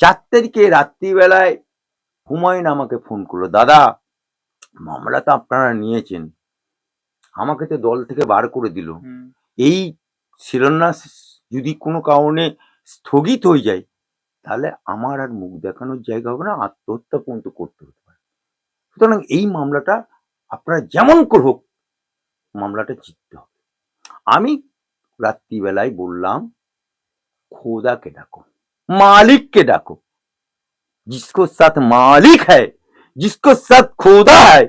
চার তারিখে রাত্রিবেলায় হুমায়ুন আমাকে ফোন করল দাদা মামলা তো আপনারা নিয়েছেন। আমাকে তো দল থেকে বার করে দিল। এই শিলান্যাস যদি কোনো কারণে স্থগিত হয়ে যায় তাহলে আমার আর মুখ দেখানোর জায়গা হবে না আত্মহত্যা পর্যন্ত করতে হতে পারে। সুতরাং এই মামলাটা আপনারা যেমন করে হোক মামলাটা জিততে হবে। আমি রাত্রিবেলায় বললাম খোদাকে ডাকো। মালিককে ডাকো जिसको साथ मालिक है जिसको साथ खुदा है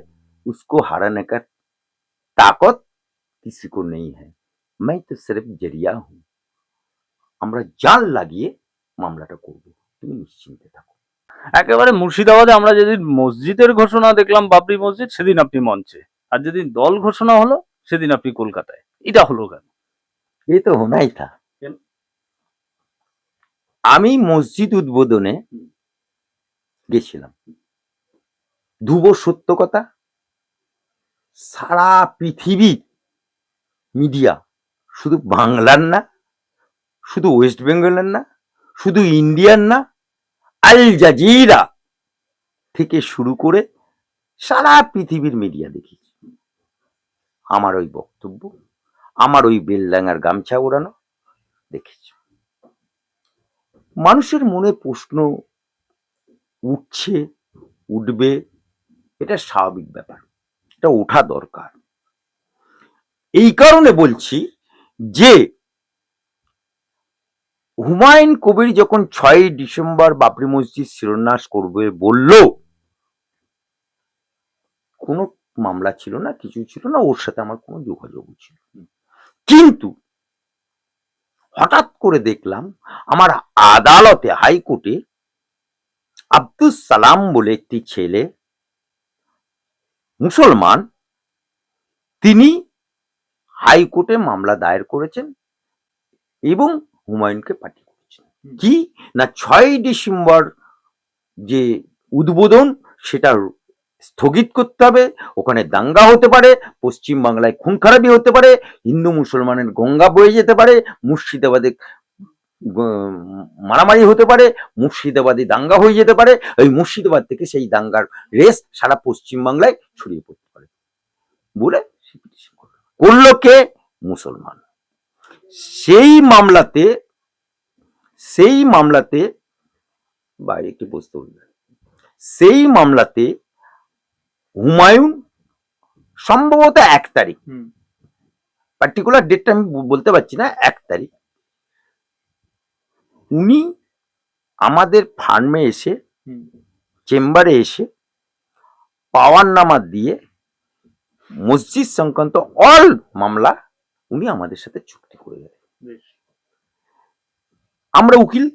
उसको हराने का ताकत किसी को नहीं है मैं तो सिर्फ जरिया हूं আমরা জাল লাগিয়ে মামলাটা করব তুমি নিশ্চিন্তে থাকো একেবারে মুর্শিদাবাদে আমরা যেদিন মসজিদের ঘোষণা দেখলাম বাবরি মসজিদ সেদিন আপনি মঞ্চে আর যেদিন দল ঘোষণা হলো সেদিন আপনি কলকাতায় এটা হলো কেন এই তো হোনাই থা কেন? আমি মসজিদ উদ্বোধনে গেছিলাম। ধ্রুব সত্য কথা সারা পৃথিবীর মিডিয়া, শুধু বাংলার না, শুধু ওয়েস্ট বেঙ্গলের না, শুধু ইন্ডিয়ান না, আল জাজিরা থেকে শুরু করে সারা পৃথিবীর মিডিয়া দেখেছি আমার ওই বক্তব্য, আমার ওই বেলডাঙ্গার গামছা ওড়ানো দেখেছি মানুষের মনে প্রশ্ন উঠছে, উঠবে, এটা স্বাভাবিক ব্যাপার এটা ওঠা দরকার এই কারণে বলছি যে, হুমায়ুন কবির যখন ছয়ই ডিসেম্বর বাবরি মসজিদ শিরোন্যাস করবে বলল, কোনো মামলা ছিল না, কিছু ছিল না, ওর সাথে আমার কোনো যোগাযোগ ছিল। কিন্তু হঠাৎ করে দেখলাম আমার আদালতে হাইকোর্টে আব্দুল সালাম বলে একটি ছেলে মুসলমান তিনি হাইকোর্টে মামলা দায়ের করেছেন এবং হুমায়ুনকে পাঠিয়ে করেছেন কি? না ছয় ডিসেম্বর যে উদ্বোধন সেটা স্থগিত করতে হবে। ওখানে দাঙ্গা হতে পারে পশ্চিম বাংলায় খুন খারাপি হতে পারে, হিন্দু মুসলমানের গঙ্গা বয়ে যেতে পারে, মুর্শিদাবাদে মারামারি হতে পারে, মুর্শিদাবাদে দাঙ্গা হয়ে যেতে পারে ওই মুর্শিদাবাদ থেকে সেই দাঙ্গার রেস সারা পশ্চিম বাংলায় ছড়িয়ে পড়তে পারে। বলে করল। কে? মুসলমান। সেই মামলাতে সেই মামলাতে বাইরে একটু বসতে সেই মামলাতে হুমায়ুন সম্ভবত এক তারিখ। পার্টিকুলার ডেটটা আমি বলতে পারছি না এক তারিখ। উনি আমাদের ফার্মে এসে চেম্বারে এসে পাওয়ার নামা দিয়ে মসজিদ সংক্রান্ত অল মামলা উনি আমাদের সাথে চুক্তি করে গেলেন। আমরা উকিল।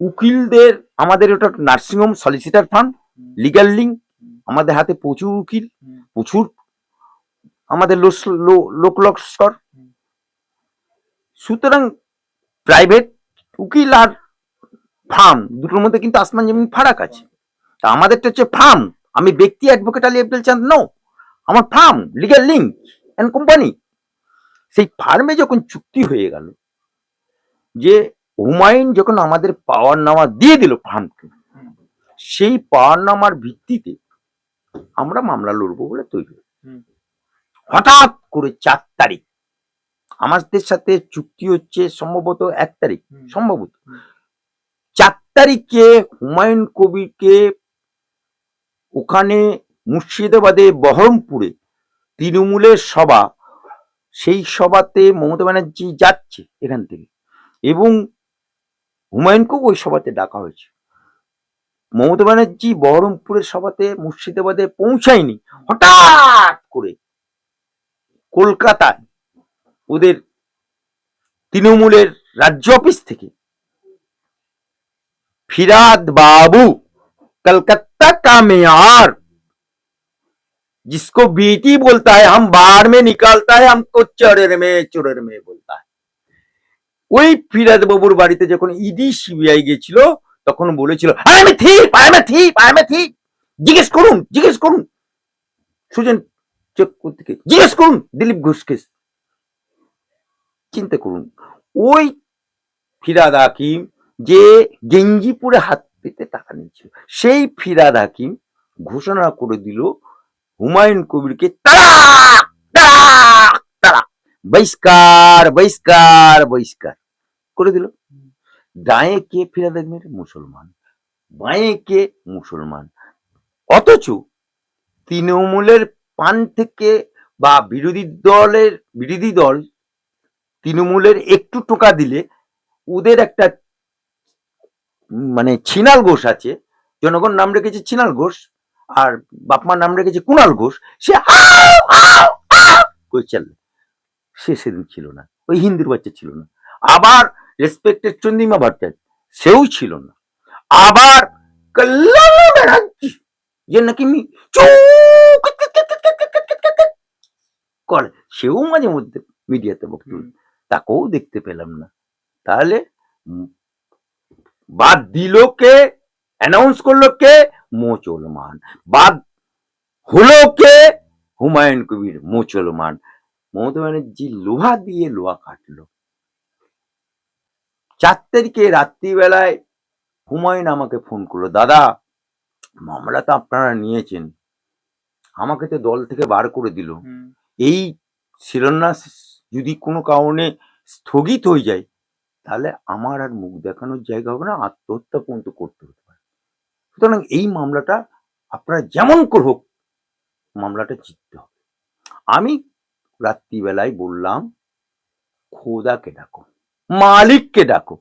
উকিলদের আমাদের ওটা nursing home solicitor fund legal link আমাদের হাতে প্রচুর উকিল প্রচুর। আমাদের লোস- লো- লোক লস্কর সুতরাং প্রাইভেট উকিল আর ফার্ম দুটোর মধ্যে কিন্তু আসমান জমিন ফারাক আছে। তা আমাদেরটা হচ্ছে ফার্ম। আমি ব্যক্তি অ্যাডভোকেট আলী আব্দুল চাঁদ নো আমার firm legal link and company সেই ফার্মে যখন চুক্তি হয়ে গেল যে হুমায়ুন যখন আমাদের পাওয়ার নামা দিয়ে দিল ফার্মকে সেই পাওয়ার নামার ভিত্তিতে আমরা মামলা লড়বো বলে তৈরি। হঠাৎ করে চার তারিখ আমাদের সাথে চুক্তি হচ্ছে সম্ভবত এক তারিখ সম্ভবত। চার তারিখে হুমায়ুন কবিরকে ওখানে মুর্শিদাবাদে বহরমপুরে তৃণমূলের সভা সেই সভাতে মমতা ব্যানার্জি যাচ্ছে এখান থেকে এবং হুমায়ুনকেও ওই সভাতে ডাকা হয়েছে। মমতা ব্যানার্জি বহরমপুরের সভাতে মুর্শিদাবাদে পৌঁছায়নি হঠাৎ করে কলকাতায় ওদের তৃণমূলের রাজ্য অফিস থেকে फिराद बाबू कलकत्ता का मेयर जिसको बीटी बोलता है हम बाहर में निकालता है हमको चोरेर में चोरेर में बोलता है ওই ফিরাদ বাবুর বাড়িতে যখন ইডি সিবিআই গেছিল তখন বলেছিল জিজ্ঞেস করুন জিজ্ঞেস করুন। সুজন চোখ জিজ্ঞেস করুন, দিলীপ ঘোষকে। চিন্তা করুন, ওই ফিরাদ হাকিম যে গেঞ্জি পরে হাত পেতে টাকা নিয়েছিল, সেই ফিরাদ হাকিম ঘোষণা করে দিল, হুমায়ুন কবিরকে তাড়াক বহিষ্কার বহিষ্কার বহিষ্কার করে দিল। ডায়ে কে ফিরাদ হাকিমের মুসলমান। বাঁয়ে কে? মুসলমান। অথচ তৃণমূলের পান থেকে বা বিরোধী দলের, বিরোধী দল তৃণমূলের একটু টোকা দিলে ওদের একটা মানে ছিনাল ঘোষ আছে। জনগণ নাম রেখেছে ছিনাল ঘোষ আর বাপমার নাম রেখেছে কুণাল ঘোষ। সে করে সে সেদিন ছিল না। ওই হিন্দুর বাচ্চা ছিল না। আবার রেসপেক্টেড চন্দিমা ভট্টাচার্য সেও ছিল না। আবার কল্যাণ ব্যানার্জি যে নাকি করে সেও মাঝে মধ্যে মিডিয়াতে বক্তব্য তাকেও দেখতে পেলাম না। তাহলে বাদ দিল কে অ্যানাউন্স করল কে মুসলমান বাদ হলো কে হুমায়ুন কবির মুসলমান মমতা ব্যানার্জি লোহা দিয়ে লোহা কাটলো। চার তারিখে রাত্রিবেলায় হুমায়ুন আমাকে ফোন করল দাদা মামলা তো আপনারা নিয়েছেন। আমাকে তো দল থেকে বার করে দিল। এই শিলান্যাস যদি কোনো কারণে স্থগিত হয়ে যায় তাহলে আমার আর মুখ দেখানোর জায়গা হবে না আত্মহত্যা পর্যন্ত করতে হতে পারে। সুতরাং এই মামলাটা আপনারা যেমন করে হোক মামলাটা জিততে হবে। আমি রাত্রিবেলায় বললাম খোদাকে ডাকো মালিককে ডাকো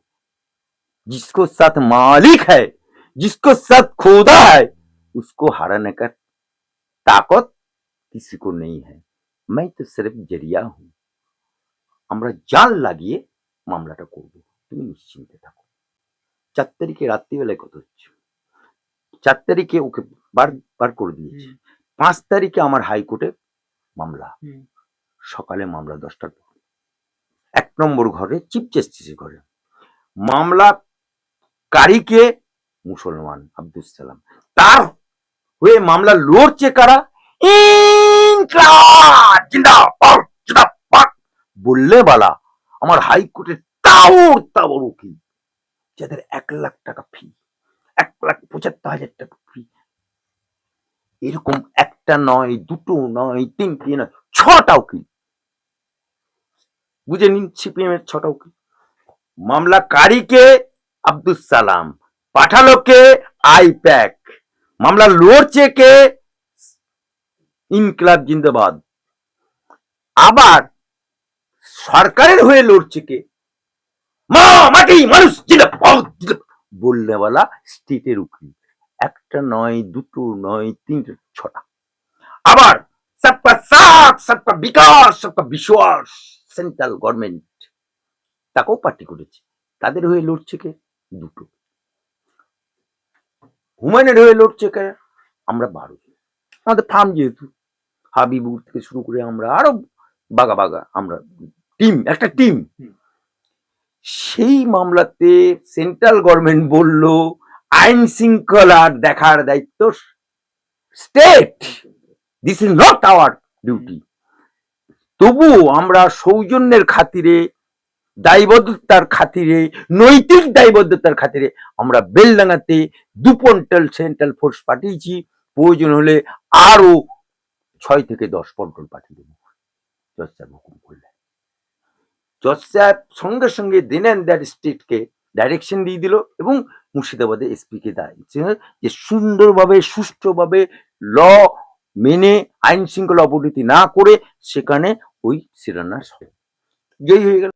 जिसको साथ मालिक है जिसको साथ खुदा है उसको हराने का ताकत किसी को नहीं है मैं तो सिर्फ जरिया हूं আমরা জাল লাগিয়ে মামলাটা করব তুমি নিশ্চিন্তে থাকো চার তারিখে রাত্রিবেলায় কত হচ্ছে চার তারিখে ওকে বার বার করে দিয়েছে পাঁচ তারিখে আমার হাইকোর্টে মামলা হুম। সকালে মামলা দশটার পর এক নম্বর ঘরে চিফ জাস্টিসের ঘরে। মামলা কারীকে মুসলমান আব্দুল সালাম, তার হয়ে মামলা লড়ছে কারা? বললে বালা, আমার হাইকোর্টের তাওর তাওর উকিল, যাদের এক লাখ টাকা ফি এক লাখ পঁচাত্তর হাজার টাকা ফি এরকম একটা নয়, দুটো নয়, তিনটে নয়, ছটা উকিল। বুঝে নিন সিপিএম এর ছটা উকিল। মামলাকারীকে আব্দুল সালাম পাঠালো কে আইপ্যাক মামলা লড়ছে কে ইনকলাব জিন্দাবাদ। আবার সরকারের হয়ে লড়ছে কে মা মাটি মানুষ বললেওয়ালা স্টেটের উকিল। একটা নয়, দুটো নয়, তিনটে ছটা। আবার সবকা সাথ সবকা বিকাশ সবকা বিশ্বাস সেন্ট্রাল গভর্নমেন্ট তাকেও পার্টি করেছে। তাদের হয়ে লড়ছে কে? দুটো। হুমায়ুনের হয়ে লড়ছে কে? আমরা বারো আমাদের ফার্ম যেহেতু হাবিবুর থেকে শুরু করে আমরা আরও বাগা বাগা আমরা টিম একটা টিম সেই মামলাতে সেন্ট্রাল গভর্নমেন্ট বলল আইন শৃঙ্খলার দেখার দায়িত্ব state this is not our duty তবু আমরা সৌজন্যের খাতিরে, দায়বদ্ধতার খাতিরে, নৈতিক দায়বদ্ধতার খাতিরে আমরা বেলডাঙ্গাতে দু পন্টাল সেন্ট্রাল ফোর্স পাঠিয়েছি। প্রয়োজন হলে আরও ছয় থেকে দশ পন্টল পাঠিয়ে দেবো। জজ সাহেব হুকুম করলেন। জজ সাহেব সঙ্গে সঙ্গে দিন অ্যান্ড দ্যাট স্টেটকে ডাইরেকশন দিয়ে দিল এবং মুর্শিদাবাদে এসপি কে দায়িত্ব যে সুন্দরভাবে, সুষ্ঠুভাবে ল মেনে আইন শৃঙ্খলা অবনতি না করে সেখানে ওই হয় জয়ী হয়ে গেল